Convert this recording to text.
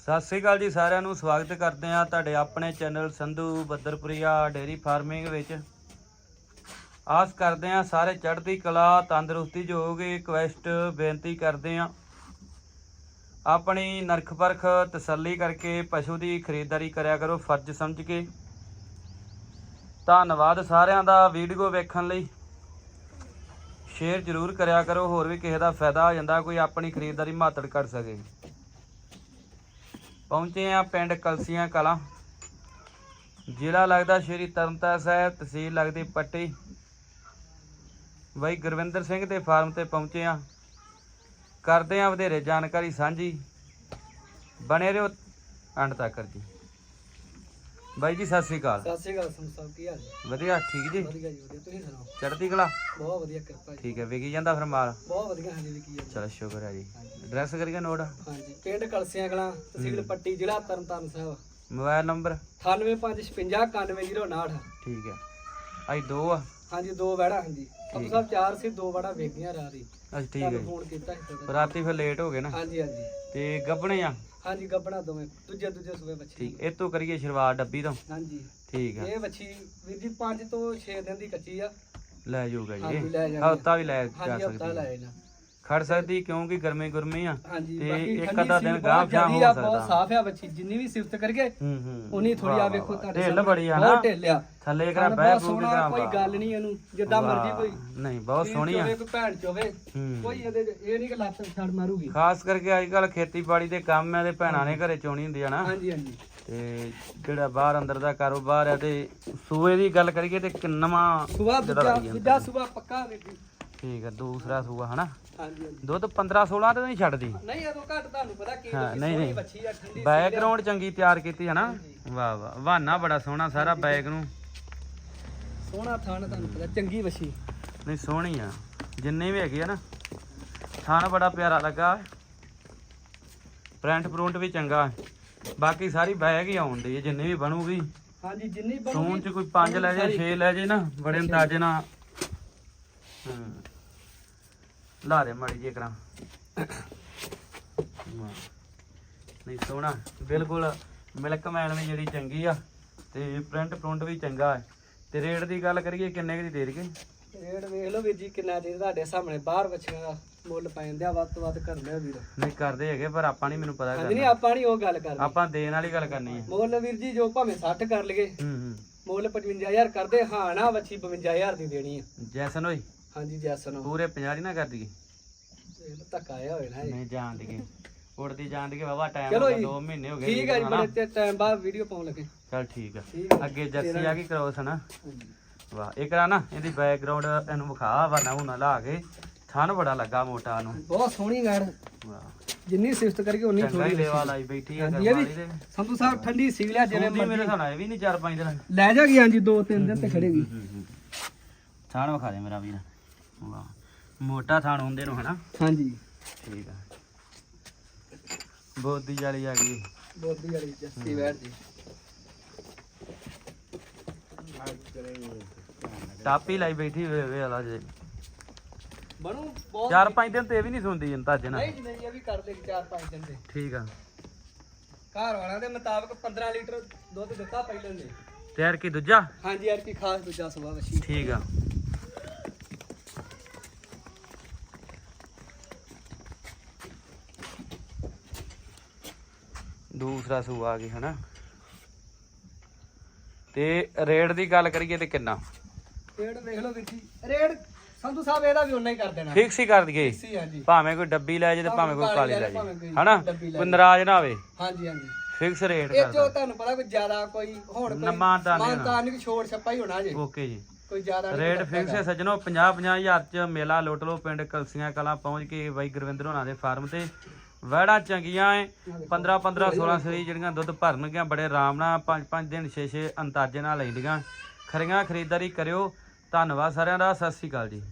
ਸਤਿ ਸ੍ਰੀ ਅਕਾਲ ਜੀ ਸਾਰਿਆਂ ਨੂੰ, ਸਵਾਗਤ ਕਰਦੇ ਹਾਂ ਤੁਹਾਡੇ ਆਪਣੇ channel Sandhu Badarpuria dairy farming ਵਿੱਚ। ਆਸ ਕਰਦੇ ਹਾਂ ਸਾਰੇ ਚੜ੍ਹਦੀ ਕਲਾ, ਤੰਦਰੁਸਤੀ ਜੋ ਹੋਗੇ ਬੇਨਤੀ ਕਰਦੇ ਹਾਂ। ਆਪਣੀ ਨਰਖ ਪਰਖ ਤਸੱਲੀ ਕਰਕੇ ਪਸ਼ੂ ਦੀ ਖਰੀਦਦਾਰੀ ਕਰਿਆ ਕਰੋ, ਫਰਜ਼ ਸਮਝ ਕੇ। ਧੰਨਵਾਦ ਸਾਰਿਆਂ ਦਾ ਵੀਡੀਓ ਵੇਖਣ ਲਈ। ਸ਼ੇਅਰ ਜ਼ਰੂਰ ਕਰਿਆ ਕਰੋ, ਹੋਰ ਵੀ ਕਿਸੇ ਦਾ ਫਾਇਦਾ ਹੋ ਜਾਂਦਾ, ਕੋਈ ਆਪਣੀ ਖਰੀਦਦਾਰੀ ਮਾਤੜ ਕਰ ਸਕੇ। ਪਹੁੰਚੇ ਆ ਪਿੰਡ ਕਲਸੀਆਂ ਕਲਾਂ। ਜ਼ਿਲ੍ਹਾ ਲੱਗਦਾ ਸ਼੍ਰੀ ਤਰਨਤਾਰਨ ਸਾਹਿਬ, ਤਹਿਸੀਲ ਲੱਗਦੀ ਪੱਟੀ। ਬਾਈ ਗੁਰਵਿੰਦਰ ਸਿੰਘ ਦੇ ਫਾਰਮ ਤੇ ਪਹੁੰਚੇ ਆ ਕਰਦੇ ਆ ਵਧੇਰੇ ਜਾਣਕਾਰੀ ਸਾਂਝੀ। ਬਣੇ ਰਹੋ ਅੰਡ ਤੱਕ ਜੀ। ਬਾਈ ਜੀ ਸਤਿ ਸ੍ਰੀ ਅਕਾਲ। ਸਤਿ ਸ਼੍ਰੀ ਅਕਾਲ ਸੰਤ ਸਾਹਿਬ ਕੀ ਹਾਲ ਹੈ? ਵਧੀਆ ਠੀਕ ਜੀ? ਵਧੀਆ ਜੀ ਵਧੀਆ। ਤੁਸੀਂ ਸੁਣਾਓ? ਚੜ੍ਹਦੀ ਕਲਾ? ਬਹੁਤ ਵਧੀਆ ਕਿਰਪਾ ਜੀ। ਠੀਕ ਹੈ ਵਿਕੀ ਜਾਂਦਾ ਫਿਰ ਮਾਲ? ਬਹੁਤ ਵਧੀਆ ਹਾਂਜੀ ਜੀ ਕੀ ਹੈ ਚਲੋ ਸ਼ੁਕਰ ਹੈ ਜੀ। ਐਡਰੈਸ ਕਰੀਏ ਨੋਟ? ਹਾਂਜੀ ਪਿੰਡ ਕਲਸੀਆਂ ਕਲਾਂ ਤਹਿਸੀਲ ਪੱਟੀ ਜ਼ਿਲ੍ਹਾ ਤਰਨਤਾਰਨ ਸਾਹਿਬ। Mobile number? 9856 91959 ਠੀਕ ਹੈ। ਅੱਜ ਦੋ ਆ। ਹਾਂਜੀ ਦੋ ਵੜਾ ਹਾਂਜੀ। ਸੰਤ ਸਾਹਿਬ ਚਾਰ ਸੀ ਦੋ ਵੜਾ ਵੇਗੀਆਂ ਰਾਰੀ ਅੱਛਾ ਠੀਕ ਹੈ ਤੁਹਾਨੂੰ ਜੀ। ਫੋਨ ਕੀਤਾ ਸੀ ਤੁਹਾਡਾ। ਰਾਤੀ ਫਿਰ ਲੇਟ ਹੋ ਗਏ ਨਾ। ਹਾਂਜੀ ਹਾਂਜੀ। ਤੇ ਗੱਬਣੇ ਆ? ਹਾਂਜੀ ਗੱਬਣਾ ਦੋਵੇਂ। ਦੂਜੇ ਦੂਜੇ ਸੂਬੇ ਬੱਚੇ। ਠੀਕ ਇਹ ਤੋਂ ਕਰੀਏ ਸ਼ੁਰੂਆਤ ਡੱਬੀ ਤੋਂ। ਹਾਂਜੀ। ਠੀਕ ਆ। ਇਹ ਬੱਚੀ ਵੀਰ ਜੀ 5 ਤੋਂ 6 ਦਿਨ ਦੀ ਕੱਚੀ ਆ। ਲੈ ਜਾਊਗਾ ਹਾਂਜੀ, ਜੀ ਲੈ ਜਾਊਗਾ। ਹਫਤਾ ਵੀ ਲੈ ਜਾ ਹਾਂਜੀ ਹਫਤਾ ਸਕਦੀ ਲਾਏ ਨਾ ਖੜ ਸਕਦੀ ਕਿਉਂਕਿ ਗਰਮੀ ਗੁਰਮੀ ਆ। ਹਾਂਜੀ ਤੇ ਬਾਕੀ ਇੱਕ ਠੰਡੀ ਅੱਧਾ ਦਿਨ ਬਹੁਤ ਗਾਂਹ ਆ, ਹੋ ਬਹੁਤ ਸਕਦਾ। ਸਾਫ਼ ਆ ਬੱਚੀ ਜਿੰਨੀ ਵੀ ਸਿਫਤ ਹੂੰ ਹੂੰ ਉਨੀ ਥੋੜੀ ਵਾਹ, ਆ ਵਾਹ, ਵੇਖੋ ਵਾਹ। ਤੁਹਾਡੇ ਢਿੱਲ। ਬੜੀ ਆ ਨਾ। ਬਹੁਤ ਢਿੱਲ ਆ। ਥੱਲੇ ਕਰਾ ਬਹਿ ਬਹੁਤ ਬੂ ਕੇ ਸੋਹਣਾ, ਕਰਾ ਕੋਈ ਗੱਲ ਨਹੀਂ ਇਹਨੂੰ ਜਿੱਦਾਂ ਮਰਜ਼ੀ ਕੋਈ ਨਹੀਂ ਬਹੁਤ ਸੋਹਣੀ ਆ। ਚੋਵੇ, ਕੋਈ ਭੈਣ ਚੋਵੇ ਹੂੰ। ਕੋਈ ਇਹਦੇ 'ਚ ਇਹ ਨਹੀਂ ਕਿ ਲੱਤ ਛੜ ਮਾਰੂਗੀ। ਖਾਸ ਕਰਕੇ ਅੱਜ ਕੱਲ ਖੇਤੀਬਾੜੀ ਦੇ ਕੰਮ ਆ ਤੇ ਭੈਣਾਂ ਨੇ ਘਰੇ ਚੋਣੀ ਹੁੰਦੀ ਆ ਨਾ। ਹਾਂਜੀ ਹਾਂਜੀ। ਤੇ ਜਿਹੜਾ ਬਾਹਰ ਅੰਦਰ ਦਾ ਕਾਰੋਬਾਰ ਆ ਤੇ ਸੂਏ ਦੀ ਗੱਲ ਕਰੀਏ ਤੇ ਕਿੰਨਵਾਂ ਸੁਬਾ ਜਿਹੜਾ ਦੂਜਾ ਜਾਂਦਾ। ਦੂਜਾ ਸੁਬਾ ਪੱਕਾ ਜੀ ਠੀਕ ਆ ਦੂਸਰਾ ਸੂਆ ਹਨਾ? ਹਾਂਜੀ ਹਾਂਜੀ। ਦੁੱਧ 15 16 ਤੇ ਨਹੀਂ ਛੱਡਦੀ? ਨਹੀਂ ਇਹ ਤੋਂ ਘੱਟ ਤੁਹਾਨੂੰ ਪਤਾ ਕੀ ਹਾਂ, ਨਹੀਂ, ਨਹੀਂ। ਬੱਚੀ ਆ ਠੰਡੀ ਬੈਕਗ੍ਰਾਉਂਡ ਚੰਗੀ ਤਿਆਰ ਕੀਤੀ ਹੈ ਨਾ ਵਾਹ ਵਾਹ ਵਾਨਾ ਬੜਾ ਸੋਹਣਾ ਸਾਰਾ ਬੈਗ ਨੂੰ। ਸੋਹਣਾ ਥਾਣ ਤੁਹਾਨੂੰ ਪਤਾ ਚੰਗੀ ਬੱਚੀ ਨਹੀਂ ਸੋਹਣੀ ਆ। ਜਿੰਨੇ ਵੀ ਹੈਗੇ ਆ ਨਾ ਥਾਣ ਬੜਾ ਪਿਆਰਾ ਲੱਗਾ। ਪ੍ਰਿੰਟ ਪ੍ਰਿੰਟ ਵੀ ਚੰਗਾ। ਹੈ। ਬਾਕੀ ਸਾਰੀ ਬੈਗ ਹੀ ਆਉਂਦੀ ਹੈ ਜਿੰਨੇ ਵੀ ਬਣੂਗੀ। ਹਾਂਜੀ ਜਿੰਨੀ ਬਣੂਗੀ ਚ ਕੋਈ 5 ਲੈ ਜੇ 6 ਲੈ ਜੇ ਨਾ ਬੜੇ ਅੰਦਾਜ਼ੇ ਨਾਲ। ਹਾਂ। ਲਾਰੇ ਮੜੀ ਜੇ ਕਰਾਂ ਨਹੀਂ ਸੋਹਣਾ। ਬਿਲਕੁਲ ਮਿਲਕ ਮੈਨ ਵੀ ਜਿਹੜੀ ਚੰਗੀ ਆ ਤੇ ਪ੍ਰਿੰਟ ਪ੍ਰਿੰਟ ਵੀ ਚੰਗਾ ਹੈ। ਤੇ ਰੇਟ ਦੀ ਗੱਲ ਕਰੀਏ ਕਿੰਨੇ ਕੁ ਦੀ ਦੇ ਰਗੇ ਰੇਟ ਵੇਖ ਲਓ ਵੀਰ ਜੀ ਕਿੰਨਾ ਚਿਰ ਤੁਹਾਡੇ ਸਾਹਮਣੇ ਬਾਹਰ ਬੱਚਿਆਂ ਦਾ ਮੁੱਲ ਪੈ ਜਾਂਦੇ ਆ ਵੱਧ ਤੋਂ ਵੱਧ ਕਰ ਲਿਓ ਵੀਰ। ਨਹੀਂ ਕਰਦੇ ਹੈਗੇ ਪਰ ਆਪਾਂ ਨਹੀਂ ਮੈਨੂੰ ਪਤਾ ਹਾਂਜੀ ਨਹੀਂ ਕਰਨਾ। ਆਪਾਂ ਨਹੀਂ ਉਹ ਗੱਲ ਕਰਦੇ ਆਪਾਂ ਦੇਣ ਵਾਲੀ ਗੱਲ ਕਰਨੀ ਹੈ। ਮੁੱਲ ਵੀਰ ਜੀ ਜੋ ਭਾਵੇਂ 60 ਕਰ ਲਈਏ ਹੂੰ ਹੂੰ। ਮੁੱਲ 55000 ਕਰਦੇ ਹਾਂ ਨਾ ਬੱਚੀ 52000 ਦੀ ਦੇਣੀ ਆ ਜੈਸਨ ਹੋਈ ਹਾਂਜੀ ਜੈਸਨ। ਪੂਰੇ 50 ਦੀ ਨਾ ਕਰ ਦਈਏ। ਇਹ ਧੱਕਾ ਆਇਆ ਹੋਇਆ ਨਾ ਇਹ। ਨਹੀਂ ਜਾਣ ਦੀਏ ਉੜਦੀ ਜਾਣ ਦੀਏ ਬਾਬਾ ਟਾਈਮ ਚਲੋ ਹੋ ਜੀ। 2 ਮਹੀਨੇ ਹੋ ਗਏ ਠੀਕ ਹੈ ਜੀ? ਬੜੇ ਤੇ ਟਾਈਮ ਬਾਅਦ ਵੀਡੀਓ ਪਾਉਣ ਲੱਗੇ। ਚੱਲ ਠੀਕ ਆ। ਠੀਕ ਅੱਗੇ ਜੱਸੀ ਆ ਗਈ ਕ੍ਰੋਸ ਹਾਂਜੀ। ਵਾਹ ਇੱਕ ਰਾ ਨਾ ਇਹਦੀ ਬੈਕਗ੍ਰਾਉਂਡ ਇਹਨੂੰ ਵਿਖਾ ਵਰਨਾ ਹੁਣਾ ਲਾ ਕੇ। ਥਣ ਬੜਾ ਲੱਗਾ ਮੋਟਾ ਨੂੰ ਬਹੁਤ ਸੋਹਣੀ ਗਾੜ ਵਾਹ। ਜਿੰਨੀ ਸਿਫਤ ਕਰਕੇ ਉਨੀ ਚੰਗਾ ਹੀ ਥੋੜੀ ਲੇਵਾ ਲਾਈ ਬੈਠੀ ਆ ਹਾਂਜੀ ਇਹ ਵੀ ਦੇ। ਸੰਧੂ ਸਾਹਿਬ ਠੰਡੀ ਸੀ ਲਿਆ ਜਿਵੇਂ ਜਿਵੇਂ ਮੇਰੇ ਮਰਜ਼ੀ। ਸਾਨਾ ਇਹ ਵੀ ਨਹੀਂ ਚਾਰ ਪੰਜ ਦਿਨ। ਲੈ ਜਾਗੀ ਹਾਂਜੀ ਦੋ ਤਿੰਨ ਦਿਨ ਤੇ ਖੜੇਗੀ ਥਣ ਵਿਖਾ ਦੇ ਮੇਰਾ ਵੀਰ। ਵਾਹ। ਮੋਟਾ ਥਣ ਹੁੰਦੇ ਨੂੰ ਹਨਾ? ਹਾਂਜੀ। ਠੀਕ ਆ। ਬੋਦੀ ਜਾਲੀ ਆ ਗਈ। ਬੋਦੀ ਵਾਲੀ ਜੱਸੀ ਬੈਠ ਜੀ। ਟਾਪੀ ਲਾਈ ਬੈਠੀ ਵੇ ਵੇ ਵਾਲਾ ਜੇ। ਬਣੂ ਬਹੁਤ ਚਾਰ ਪੰਜ ਦਿਨ ਤੇ ਇਹ ਵੀ ਨਹੀਂ ਸੁਣਦੀ ਜਨਾ ਨਹੀਂ ਜੀ, ਨਹੀਂ ਇਹ ਵੀ ਕਰ ਚਾਰ ਪੰਜ ਦਿਨ ਦੇ ਠੀਕ ਆ। ਘਰ ਵਾਲਿਆਂ ਦੇ ਮੁਤਾਬਕ 15 ਲੀਟਰ ਦੁੱਧ ਦਿੱਤਾ ਪਹਿਲਾਂ ਨੇ। ਤਿਆਰ ਕੀ ਦੂਜਾ? ਹਾਂਜੀ ਯਾਰ ਕੀ ਖਾਸ ਦੂਜਾ ਸਵਾ ਵਸ਼ੀ ਠੀਕ ਆ। ਦੂਸਰਾ ਸੂ ਆ ਗਿਆ ਹਨਾ? ਤੇ ਰੇਟ ਦੀ ਗੱਲ ਕਰੀਏ ਤੇ ਕਿੰਨਾ? ਰੇਟ ਵੇਖ ਲਓ ਵੀਰ ਜੀ। ਰੇਟ ਸੰਧੂ ਸਾਹਿਬ ਇਹਦਾ ਵੀ ਉਨਾ ਹੀ ਕਰ ਦੇਣਾ। ਫਿਕਸ ਹੀ ਕਰ ਦਈਏ। ਸੀ ਹਾਂਜੀ ਭਾਵੇਂ ਕੋਈ ਡੱਬੀ ਲੈ ਜੇ ਤੇ ਭਾਵੇਂ ਕੋਈ ਕਾਲੀ ਲੈ ਜੇ ਹਨਾ? ਲੈ ਕੋਈ ਨਾਰਾਜ਼ ਨਾ ਹੋਵੇ। ਹਾਂਜੀ ਹਾਂਜੀ। ਫਿਕਸ ਰੇਟ ਇਹ ਜੋ ਤੁਹਾਨੂੰ ਪਤਾ ਕੋਈ ਜ਼ਿਆਦਾ ਕੋਈ ਹੁਣ ਕੋਈ ਮਾਨਤਾਨ ਨਹੀਂ ਛੋੜ ਛੱਪਾ ਹੀ ਹੋਣਾ ਜੇ। ਓਕੇ ਜੀ। ਕੋਈ ਜ਼ਿਆਦਾ ਰੇਟ ਫਿਕਸ ਹੈ ਸੱਜਣੋ 50 50 ਹਜ਼ਾਰ ਚ ਮੇਲਾ ਲੁੱਟ ਲਓ ਪਿੰਡ ਕਲਸੀਆਂ ਕਲਾਂ ਪਹੁੰਚ ਕੇ ਬਾਈ ਗੁਰਵਿੰਦਰ ਹੋਣਾ ਦੇ ਫਾਰਮ ਤੇ। ਵੜਾ ਚੰਗੀਆਂ ਐ। 15 15 16 ਸਰੀ ਜਿਹੜੀਆਂ ਦੁੱਧ ਭਰਨਗੀਆਂ ਬੜੇ ਆਰਾਮ ਨਾਲ 5 5 ਦਿਨ 6 6 ਅੰਦਾਜ਼ੇ ਨਾਲ ਲੈਂਦੀਆਂ। ਖਰੀਆਂ ਖਰੀਦਦਾਰੀ ਕਰਿਓ। ਧੰਨਵਾਦ ਸਾਰਿਆਂ ਦਾ। ਸਤਿ ਸ੍ਰੀ ਅਕਾਲ ਜੀ।